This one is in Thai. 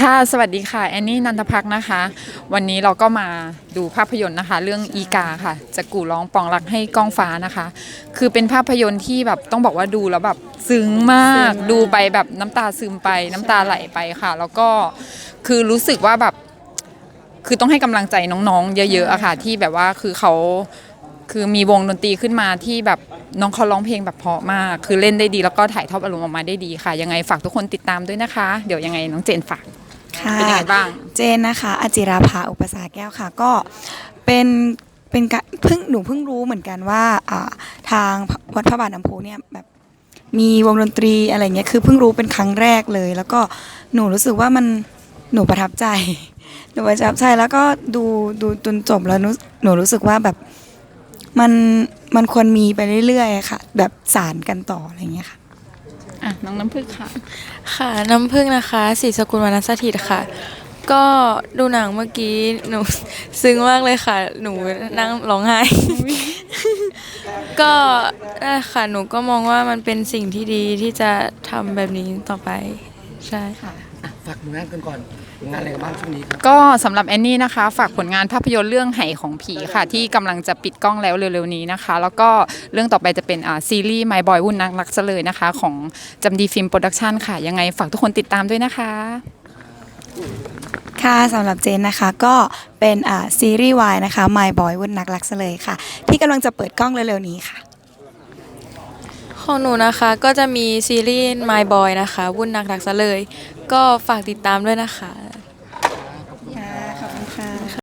ค่ะ สวัสดีค่ะ แอนนี่นันทพักนะคะ วันนี้เราก็มาดูภาพยนตร์นะคะ เรื่องอีกาค่ะ จะกู่ร้องปองรักให้กล้องฟ้านะคะ คือเป็นภาพยนตร์ที่แบบต้องบอกว่าดูแล้วแบบซึ้งมาก ดูไปแบบน้ำตาซึมไปน้ำตาไหลไปค่ะ แล้วก็คือรู้สึกว่าแบบ คือต้องให้กำลังใจน้องๆ เยอะๆอะค่ะ ที่แบบว่าคือเขาคือมีวงดนตรีขึ้นมาที่แบบน้องเขาร้องเพลงแบบเพราะมาก คือเล่นได้ดีแล้วก็ถ่ายทอดอารมณ์ออกมาได้ดีค่ะ ยังไงฝากทุกคนติดตามด้วยนะคะ เดี๋ยวยังไงน้องเจนฝาก ค่ะเป็นยังไงบ้าง เจนนะคะอจิราภาอุปสาแก้วค่ะก็เป็นเป็นกะเพิ่งหนูเพิ่งรู้เหมือนกันว่าอ่าทางวัดพระบาทน้ำพุเนี่ยแบบมีวงดนตรีอะไรเงี้ยคือเพิ่งรู้เป็นครั้งแรกเลย แล้วก็หนูรู้สึกว่ามันหนูประทับใจ หนูประทับใจแล้วก็ดูดูจนจบแล้วหนูหนูรู้สึกว่าแบบมันมันควรมีไปเรื่อยๆอะค่ะ แบบสารกันต่ออะไรเงี้ยค่ะ อะน้องน้ำพึ่งค่ะ ค่ะน้ำพึ่งนะคะสีสกุลวรรณสถิตค่ะ ก็ดูหนังเมื่อกี้หนู ซึ้งมากเลยค่ะ หนูนั่งร้องไห้ ก็นั่นแหละค่ะหนูก็มองว่ามันเป็นสิ่งที่ดีที่จะทำแบบนี้ต่อไป ใช่ ค่ะ อะฝากผลงานกันก่อนผล งานอะไรกันบ้างช่วงนี้ครับก็สำหรับแอนนี่นะคะ ฝากผลงานภาพยนตร์เรื่องไหของผีค่ะ ที่กำลังจะปิดกล้องแล้วเร็วๆนี้นะคะ แล้วก็เรื่องต่อไปจะเป็นอ่าซีรีส์ My Boy วุ่นนักรักซะเลยนะคะ ของจำดีฟิล์มโปรดักชันค่ะ ยังไงฝากทุกคนติดตามด้วยนะคะ ค่ะสำหรับเจนนะคะก็เป็นอ่าซีรีส์วายนะคะ My Boy วุ่นนักรักซะเลยค่ะ ที่กำลังจะเปิดกล้องเร็วๆนี้ค่ะ ของหนูนะคะก็จะมีซีรีส์ My Boy นะคะ วุ่นนักรักซะเลย ก็ฝากติดตามด้วยนะคะ